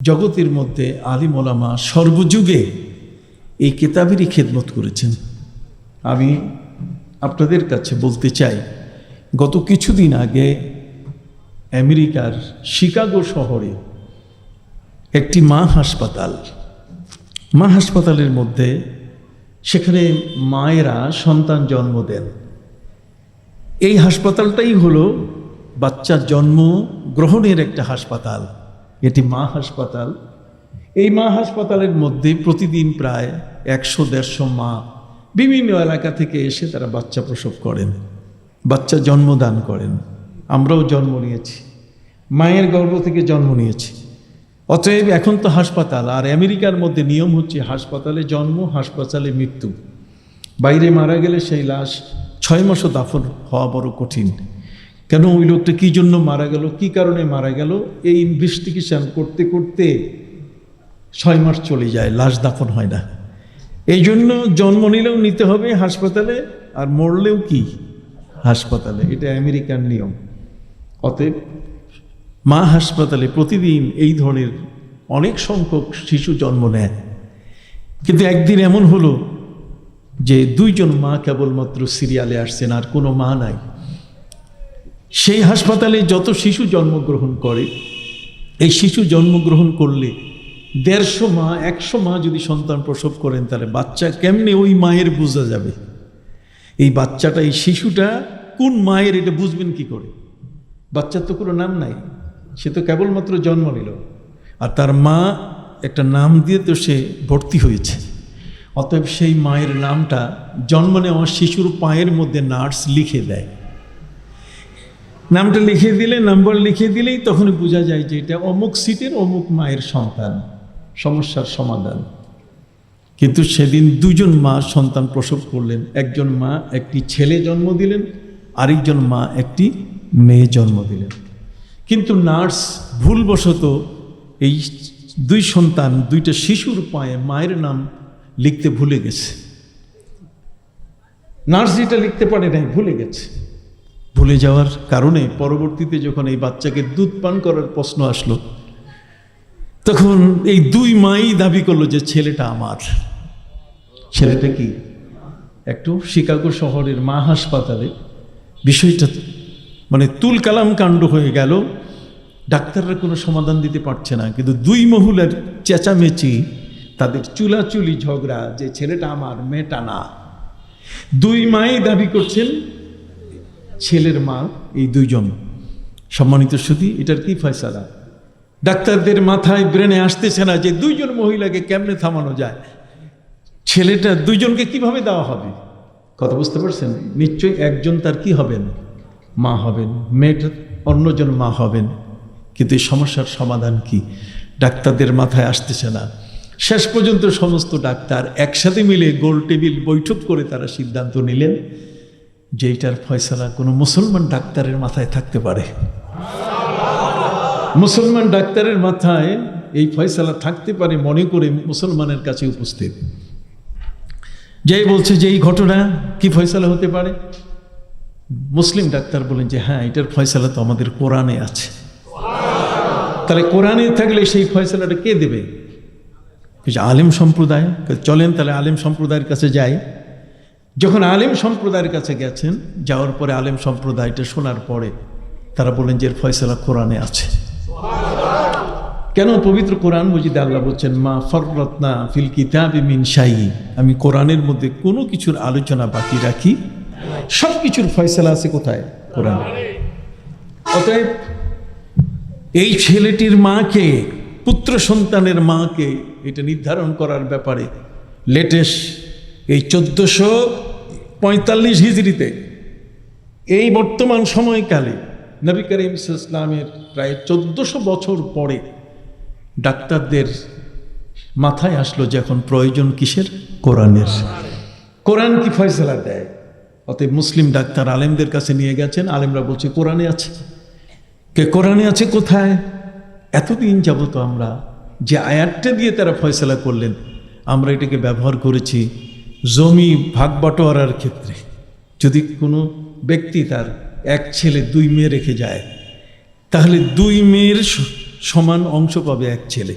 জগতের মধ্যে আলিম ওলামা সর্বযুগে এই কেতাবেরই খেদমত করেছেন। আমি আপনাদের কাছে বলতে চাই, গত কিছুদিন আগে আমেরিকার শিকাগো শহরে একটি মা হাসপাতাল, মা হাসপাতালের মধ্যে সেখানে মায়েরা সন্তান জন্ম দেন। এই হাসপাতালটাই হলো বাচ্চার জন্ম গ্রহণের একটা হাসপাতাল। এটি মা হাসপাতাল। এই মা হাসপাতালের মধ্যে প্রতিদিন প্রায় একশো, দেড়শো মা বিভিন্ন এলাকা থেকে এসে তারা বাচ্চা প্রসব করেন, বাচ্চা জন্মদান করেন। আমরাও জন্ম নিয়েছি। মায়ের গর্ভ থেকে জন্ম নিয়েছি। অতএব এখন তো হাসপাতাল, আর আমেরিকার মধ্যে নিয়ম হচ্ছে হাসপাতালে জন্ম, হাসপাতালে মৃত্যু। বাইরে মারা গেলে সেই লাশ ছয় মাসও দাফন হওয়া বড় কঠিন। কেন ওই লোকটা কী জন্য মারা গেল? কী কারণে মারা গেল? এই ইনভেস্টিগেশন করতে করতে ছয় মাস চলে যায়, লাশ দাফন হয় না। এই জন্য জন্ম নিলেও নিতে হবে হাসপাতালে, আর মরলেও কি? হাসপাতালে, এটা আমেরিকার নিয়ম। অতএব মা হাসপাতালে প্রতিদিন এই ধরনের অনেক সংখ্যক শিশু জন্ম নেয়। কিন্তু একদিন এমন হলো যে দুইজন মা কেবলমাত্র সিরিয়ালে আসছেন, আর কোনো মা নাই। সেই হাসপাতালে যত শিশু জন্মগ্রহণ করে, এই শিশু জন্মগ্রহণ করলে দেড়শো মা, একশো মা যদি সন্তান প্রসব করেন, তাহলে বাচ্চা কেমনে ওই মায়ের বোঝা যাবে? এই বাচ্চাটা, এই শিশুটা কোন মায়ের, এটা বুঝবেন কি করে? বাচ্চার তো কোনো নাম নাই, সে তো কেবলমাত্র জন্ম নিল। আর তার মা একটা নাম দিয়ে তো সে ভর্তি হয়েছে। অতএব সেই মায়ের নামটা জন্ম নেওয়া শিশুর পায়ের মধ্যে নার্স লিখে দেয়। নামটা লিখে দিলে, নাম্বার লিখে দিলেই তখন বোঝা যায় যে এটা অমুক সিটের, অমুক মায়ের সন্তান, সমস্যার সমাধান। কিন্তু সেদিন দুজন মা সন্তান প্রসব করলেন। একজন মা একটি ছেলে জন্ম দিলেন, আরেকজন মা একটি মেয়ে জন্ম দিলেন। কিন্তু নার্স ভুলবশত এই দুই সন্তান, দুইটা শিশুর পায়ে মায়ের নাম লিখতে ভুলে গেছে। নার্স যেটা লিখতে পারে নাই, ভুলে গেছে। ভুলে যাওয়ার কারণে পরবর্তীতে যখন এই বাচ্চাকে দুধ পান করার প্রশ্ন আসলো, তখন এই দুই মাই দাবি করল যে ছেলেটা আমার। ছেলেটা কি? একটু শিকাগো শহরের মা হাসপাতালে। বিষয়টা মানে তুল কালাম কাণ্ড হয়ে গেল। ডাক্তাররা কোনো সমাধান দিতে পারছে না, কিন্তু দুই মহিলার চেঁচামেচি, তাদের চুলাচুলি ঝগড়া যে ছেলেটা আমার, মেয়েটা না। দুই মাই দাবি করছেন ছেলের মা, এই দুইজন। সম্মানিত শুধু এটার কি ফয়সালা? ডাক্তারদের মাথায় ব্রেনে আসতেছে না যে দুইজন মহিলাকে কেমনে থামানো যায়? ছেলেটা দুইজনকে কীভাবে দেওয়া হবে? কথা বুঝতে পারছেন? নিশ্চয়ই একজন তার কি হবেন? মা হবেন, মেয়েটা অন্যজন মা হবেন। কিন্তু এই সমস্যার সমাধান কি? ডাক্তারদের মাথায় আসতেছে না। শেষ পর্যন্ত সমস্ত ডাক্তার একসাথে মিলে গোল টেবিল বৈঠক করে তারা সিদ্ধান্ত নিলেন। যে এইটার ফয়সালা কোনো মুসলমান ডাক্তারের মাথায় থাকতে পারে। মুসলমান ডাক্তারের মাথায় এই ফয়সালা থাকতে পারে মনে করে মুসলমানের কাছে উপস্থিত। যেই বলছে যে এই ঘটনা কি ফয়সালা হতে পারে? মুসলিম ডাক্তার বলেন যে হ্যাঁ এটার ফয়সালা তো আমাদের কোরআনে আছে। তাহলে কোরআনে থাকলে সেই ফয়সালাটা কে দেবে? আলেম সম্প্রদায়, চলেন তাহলে আলেম সম্প্রদায়ের কাছে যাই। যখন আলেম সম্প্রদায়ের কাছে গেছেন, যাওয়ার পরে আলেম সম্প্রদায়টা শোনার পরে তারা বলেন যে এর ফয়সালা কোরআনে আছে। কেন পবিত্র কোরআন মজিদে আল্লাহ বলছেন, মা ফররত্না ফিল কিতাব মিন শাহি আমি কোরআনের মধ্যে কোনো কিছুর আলোচনা বাকি রাখি। সব কিছুর ফয়সলা আছে কোথায়? কোরআন। অতএব এই ছেলেটির মাকে, পুত্র সন্তানের মাকে এটা নির্ধারণ করার ব্যাপারে লেটেস্ট এই চোদ্দোশো পঁয়তাল্লিশ হিজড়িতে। এই বর্তমান সময়কালে নবী করিম ইসলামের প্রায় চোদ্দোশো বছর পরে ডাক্তারদের মাথায় আসলো যে এখন প্রয়োজন কিসের? কোরআনের। কোরআন কি ফয়সলা দেয়? অতএব মুসলিম ডাক্তার আলেমদের কাছে নিয়ে গেছেন, আলেমরা বলছে, কোরআনে আছে। কে কোরআনে আছে কোথায়? এতদিন যাবত আমরা যে আয়াতটা দিয়ে তারা ফয়সলা করলেন, আমরা এটাকে ব্যবহার করেছি জমি ভাগ বাটোয়ারার ক্ষেত্রে যদি কোনো ব্যক্তি তার এক ছেলে দুই মেয়ে রেখে যায়, তাহলে দুই মেয়ের সমান অংশ পাবে এক ছেলে।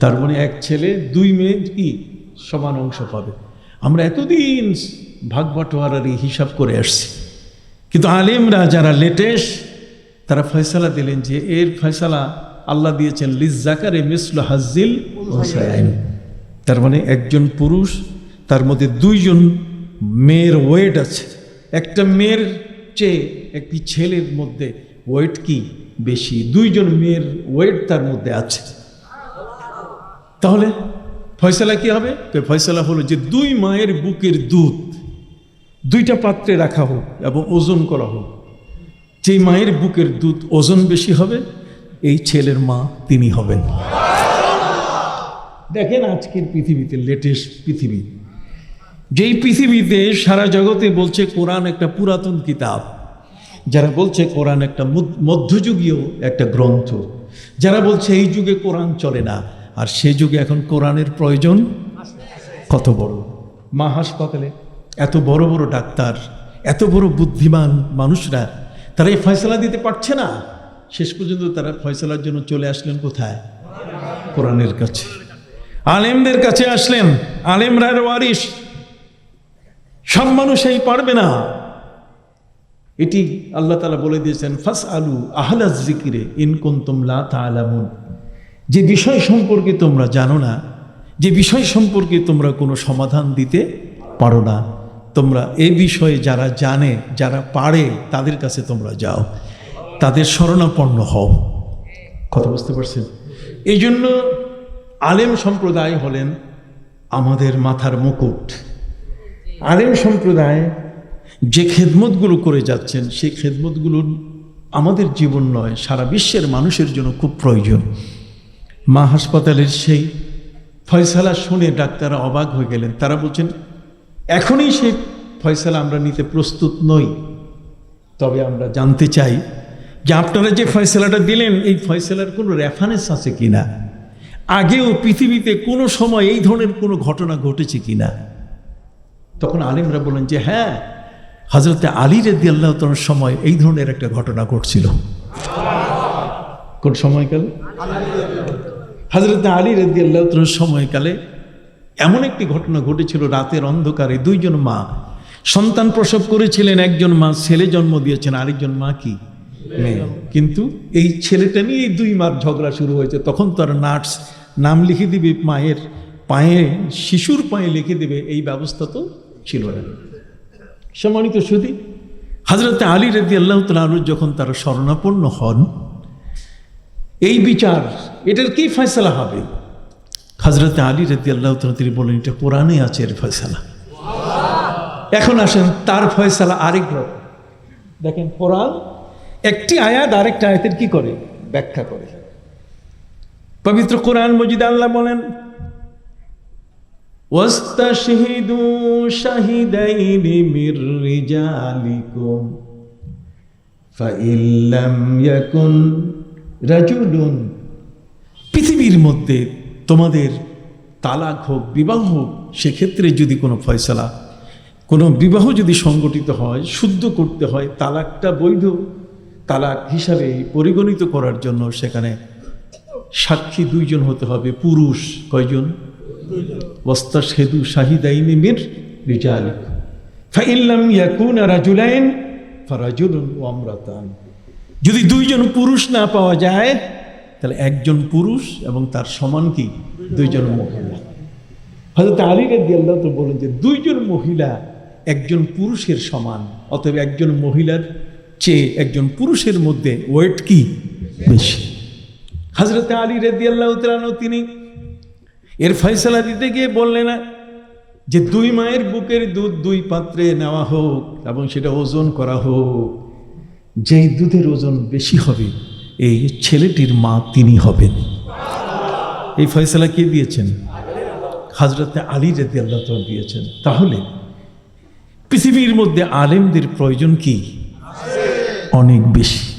তার মানে এক ছেলে দুই মেয়ে কি সমান অংশ পাবে? আমরা এতদিন ভাগ বাটোয়ারার এই হিসাব করে আসছি। কিন্তু আলেমরা যারা লেটেস্ট, তারা ফয়সালা দিলেন যে এর ফয়সালা আল্লাহ দিয়েছেন লিজ জাকারে মিসল হাজিল তার মানে একজন পুরুষ তার মধ্যে দুইজন মেয়ের ওয়েট আছে। একটা মেয়ের চেয়ে একটি ছেলের মধ্যে ওয়েট কি বেশি? দুইজন মেয়ের ওয়েট তার মধ্যে আছে। তাহলে ফয়সালা কি হবে? তো ফয়সালা হলো যে দুই মায়ের বুকের দুধ, দুইটা পাত্রে রাখা হোক এবং ওজন করা হোক। যে মায়ের বুকের দুধ ওজন বেশি হবে, এই ছেলের মা তিনি হবেন। দেখেন আজকের পৃথিবীতে লেটেস্ট পৃথিবী। যেই পৃথিবীতে সারা জগতে বলছে কোরআন একটা পুরাতন কিতাব, যারা বলছে কোরআন একটা মধ্য- মধ্যযুগীয় একটা গ্রন্থ, যারা বলছে এই যুগে কোরআন চলে না, আর সে যুগে এখন কোরআনের প্রয়োজন কত বড়? মা হাসপাতালে এত বড় বড় ডাক্তার, এত বড় বুদ্ধিমান মানুষরা, তারা এই ফয়সলা দিতে পারছে না। শেষ পর্যন্ত তারা ফয়সলার জন্য চলে আসলেন কোথায়? কোরআনের কাছে। আলেমদের কাছে আসলেন। আলেমরা ওয়ারিস সব মানুষই পারবে না। এটি আল্লাহ তালা বলে দিয়েছেন ফাস আলু আহলা জিকিরে ইনকুন্তম লা তালামুন যে বিষয় সম্পর্কে তোমরা জানো না, যে বিষয় সম্পর্কে তোমরা কোনো সমাধান দিতে পারো না। তোমরা এ বিষয়ে যারা জানে, যারা পারে, তাদের কাছে তোমরা যাও। তাদের শরণাপন্ন হও। কথা বুঝতে পারছেন? এই জন্য আলেম সম্প্রদায় হলেন আমাদের মাথার মুকুট। আলেম সম্প্রদায় যে খেদমতগুলো করে যাচ্ছেন, সেই খেদমতগুলো আমাদের জীবন নয়, সারা বিশ্বের মানুষের জন্য খুব প্রয়োজন। মা হাসপাতালের সেই ফয়সালা শুনে ডাক্তাররা অবাক হয়ে গেলেন। তারা বলছেন, এখনই সেই ফয়সালা আমরা নিতে প্রস্তুত নই। তবে আমরা জানতে চাই যে আপনারা যে ফয়সালাটা দিলেন, এই ফয়সালার কোনো রেফারেন্স আছে কি না আগেও পৃথিবীতে কোনো সময় এই ধরনের কোনো ঘটনা ঘটেছে কি না তখন আলিমরা বলেন যে হ্যাঁ হজরতে আলী রেদ্দি আল্লাহ সময় এই ধরনের একটা ঘটনা ঘটছিল। কোন সময়কালে? হজরতে আলী রেদ্দি আল্লাহ সময়কালে এমন একটি ঘটনা ঘটেছিল, রাতের অন্ধকারে দুইজন মা সন্তান প্রসব করেছিলেন, একজন মা ছেলে জন্ম দিয়েছেন, আরেকজন মা কি? মেয়ে। কিন্তু এই ছেলেটা নিয়ে দুই মার ঝগড়া শুরু হয়েছে। তখন তো আর নার্স নাম লিখে দিবে, মায়ের পায়ে, শিশুর পায়ে লিখে দেবে, এই ব্যবস্থা তো ছিল না। সম্মানিত সুদী হাজরতে আলী রেদ্দি আল্লাহ তালু যখন তারা শরণাপন্ন হন, এই বিচার, এটার কি ফয়সলা হবে? হজরতে আলী রেদ্দি আল্লাহ তালা তিনি বলেন এটা কোরআনে আছে এর ফয়সালা। এখন আসেন, তার ফয়সালা আরেক রকম। দেখেন, কোরআন একটি আয়াত আরেকটা আয়াতের কি করে? ব্যাখ্যা করে। পবিত্র কোরআন মজিদ আল্লাহ বলেন واستشهدوا شهدين من رجالكم فإن لم يكن رجل পৃথিবীর মধ্যে তোমাদের তালাক হোক বিবাহ হোক সেক্ষেত্রে যদি কোনো ফয়সলা কোনো বিবাহ যদি সংগঠিত হয় শুদ্ধ করতে হয় তালাকটা বৈধ তালাক হিসাবে পরিগণিত করার জন্য সেখানে সাক্ষী দুইজন হতে হবে পুরুষ কয়জন ওয়াস্তা সেদু মির রিজালিক। ফাইল্লাম ইয়াকুন রাজুলাইন ফারাজুলুন যদি দুইজন পুরুষ না পাওয়া যায়, তাহলে একজন পুরুষ এবং তার সমান কি? দুইজন মহিলা। হয়তো আলী রাদি আল্লাহ তো বলেন যে, দুইজন মহিলা একজন পুরুষের সমান, অতএব একজন মহিলার চেয়ে একজন পুরুষের মধ্যে ওয়েট কি? বেশি। হজরত আলী রেদি আল্লাহ তিনি এর ফয়সলা দিতে গিয়ে বললেন না যে দুই মায়ের বুকের দুধ দুই পাত্রে নেওয়া হোক এবং সেটা ওজন করা হোক। যেই দুধের ওজন বেশি হবে, এই ছেলেটির মা তিনি হবেন। এই ফয়সলা কে দিয়েছেন? হাজরতে আলী রেদি আল্লাহ তাআলা দিয়েছেন। তাহলে পৃথিবীর মধ্যে আলেমদের প্রয়োজন কি? অনেক বেশি।